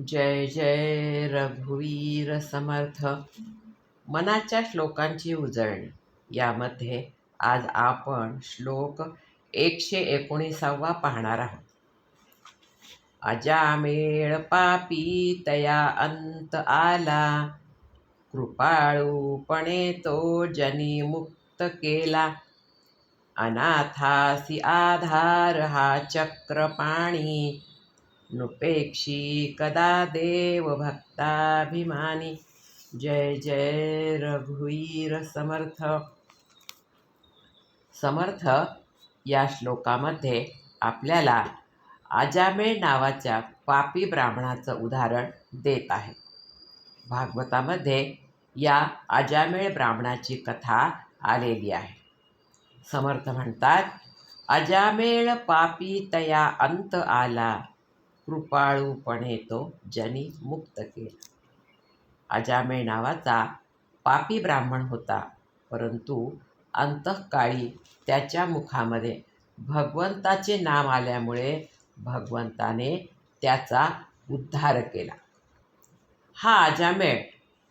जय जय रघुवीर समर्थ. मनाच्या श्लोकांची उजळणी. यामध्ये आज आपण श्लोक एकशे एकोणीसावा पाहणार आहोत. अजामेळ पापी तया अंत आला. कृपाळूपणे तो जनी मुक्त केला. अनाथासी आधार हा चक्रपाणी. नृपेक्षी कदा देव भक्ताभिमानी जय जय रघुवीर समर्थ समर्थ या श्लोकामध्ये आपल्याला अजामेळ नावाच्या पापी ब्राह्मणाचं उदाहरण देत आहे. भागवतामध्ये या अजामेळ ब्राह्मणाची कथा आलेली आहे. समर्थ म्हणतात अजामेळ पापी तया अंत आला कृपाळूपणे तो जनी मुक्त केला. अजामेळ नावाचा पापी ब्राह्मण होता परंतु अंतःकाळी त्याच्या मुखामध्ये भगवंताचे नाम आल्यामुळे भगवंताने त्याचा उद्धार केला. हा अजामेळ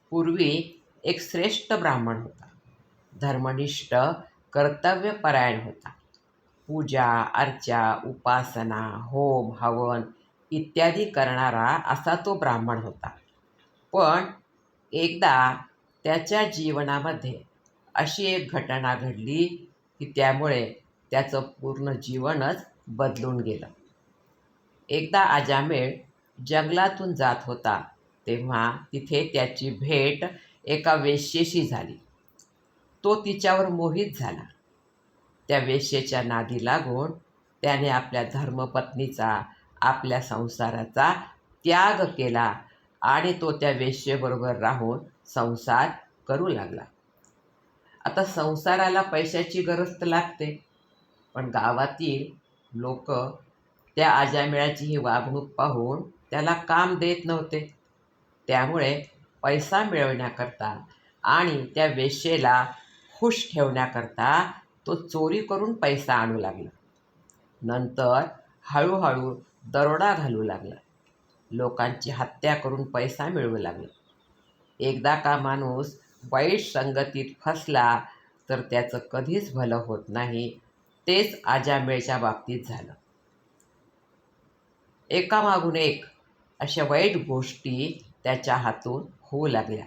पूर्वी एक श्रेष्ठ ब्राह्मण होता. धर्मनिष्ठ कर्तव्यपरायण होता. पूजा अर्चा उपासना होम हवन इत्यादी करणारा असा तो ब्राह्मण होता. पण एकदा त्याच्या जीवनामध्ये अशी एक घटना घडली की त्यामुळे त्याचं पूर्ण जीवनच बदलून गेलं. एकदा अजामेळ जंगलातून जात होता तेव्हा तिथे त्याची भेट एका वेश्येशी झाली. तो तिच्यावर मोहित झाला. त्या वेश्येच्या नादी लागून त्याने आपल्या धर्मपत्नीचा आपल्या संसाराचा त्याग केला आणि तो त्या वेश्येबरोबर राहून संसार करू लागला. आता संसाराला पैशाची गरज तर लागते पण गावातील लोक त्या आजामेळाची ही वागणूक पाहून त्याला काम देत नव्हते. त्यामुळे पैसा मिळवण्याकरता आणि त्या वेश्येला खुश ठेवण्याकरता तो चोरी करून पैसा आणू लागला. नंतर हळूहळू दरोडा घालू लागला. लोकांची हत्या करून पैसा मिळवू लागला. एकदा का माणूस वाईट संगतीत फसला तर त्याचं कधीच भलं होत नाही तेच आजामेळच्या बाबतीत झालं. एकामागून एक अशा वाईट गोष्टी त्याच्या हातून होऊ लागल्या.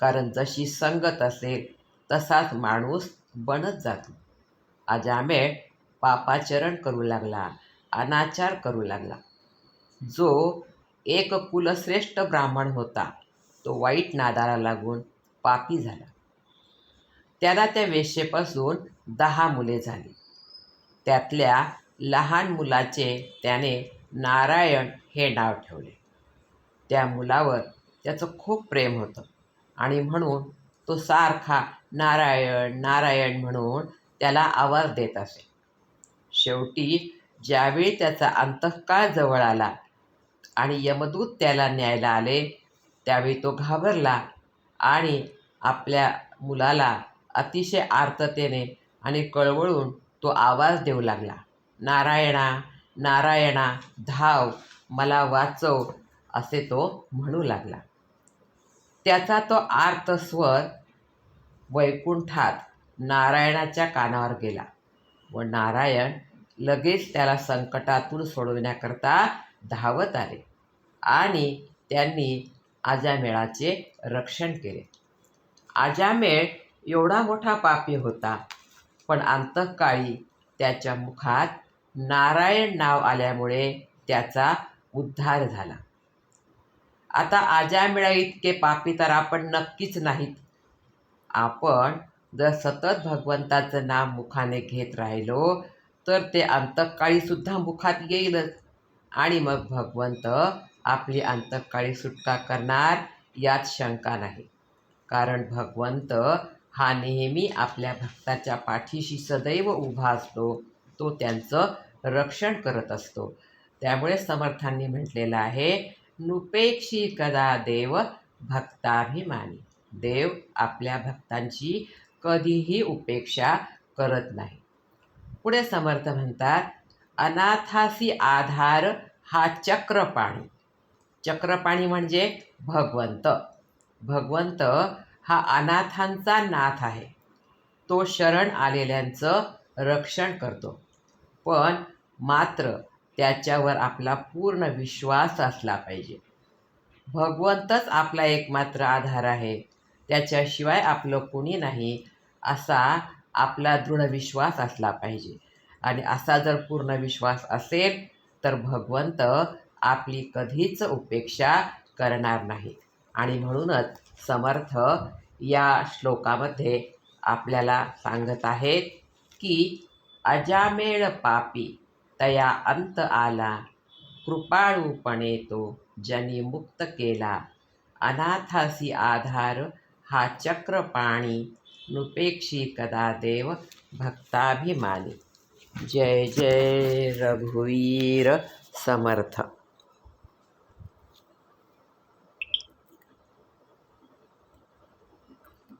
कारण जशी संगत असेल तसाच माणूस बनत जातो. अजामेळ पापाचरण करू लागला. अनाचार करू लागला. जो एक कुलश्रेष्ठ ब्राह्मण होता तो वाईट नादाला लागून पापी झाला. त्याला त्या वेश्येपासून दहा मुले झाली. त्यातल्या लहान मुलाचे त्याने नारायण हे नाव ठेवले. त्या मुलावर त्याचं खूप प्रेम होतं आणि म्हणून तो सारखा नारायण नारायण म्हणून त्याला आवाज देत असे. शेवटी ज्यावेळी त्याचा अंतःकाळ जवळ आला आणि यमदूत त्याला न्यायला आले त्यावेळी तो घाबरला आणि आपल्या मुलाला अतिशय आर्ततेने आणि कळवळून तो आवाज देऊ लागला. नारायणा नारायणा धाव मला वाचव असे तो म्हणू लागला. त्याचा तो आर्त स्वर वैकुंठात नारायणाच्या कानावर गेला व नारायण लगेच त्याला संकटातून सोडवण्याकरता धावत आले आणि त्यांनी आजामेळाचे रक्षण केले. आजामेळ एवढा मोठा पापी होता पण अंतःकाळी त्याच्या मुखात नारायण नाव आल्यामुळे त्याचा उद्धार झाला. आता आजामेळा इतके पापी तर आपण नक्कीच नाहीत. आपण जर सतत भगवंताचं नाम मुखाने घेत राहिलो तर ते अंतःकाळीसुद्धा मुखात येईलच आणि मग भगवंत आपली अंतकाळी सुटका करणार यात शंका नाही. कारण भगवंत हा नेहमी आपल्या भक्ताच्या पाठीशी सदैव उभा असतो. तो त्यांचं रक्षण करत असतो. त्यामुळे समर्थांनी म्हटलेलं आहे नुपेक्षी कदा देव भक्ताभिमानी. देव आपल्या भक्तांची कधीही उपेक्षा करत नाही. पुढे समर्थ म्हणतात अनाथासी आधार हा चक्रपाणी. चक्रपाणी म्हणजे भगवंत. भगवंत हा अनाथांचा नाथ आहे. तो शरण आलेल्यांचं रक्षण करतो. पण मात्र त्याच्यावर आपला पूर्ण विश्वास असला पाहिजे. भगवंतच आपला एकमात्र आधार आहे. त्याच्याशिवाय आपलं कुणी नाही असा आपला दृढ विश्वास असला पाहिजे. आणि असा जर पूर्ण विश्वास असेल तर भगवंत आपली कधीच उपेक्षा करणार नाही आणि म्हणूनच समर्थ या श्लोकामध्ये आपल्याला सांगत आहेत की अजामेळ पापी तया अंत आला कृपाळूपणे तो जनी मुक्त केला. अनाथासी आधार हा चक्रपाणी नुपेक्षी कदा देव भक्ताभिमानी। जय जय रघुवीर समर्थ।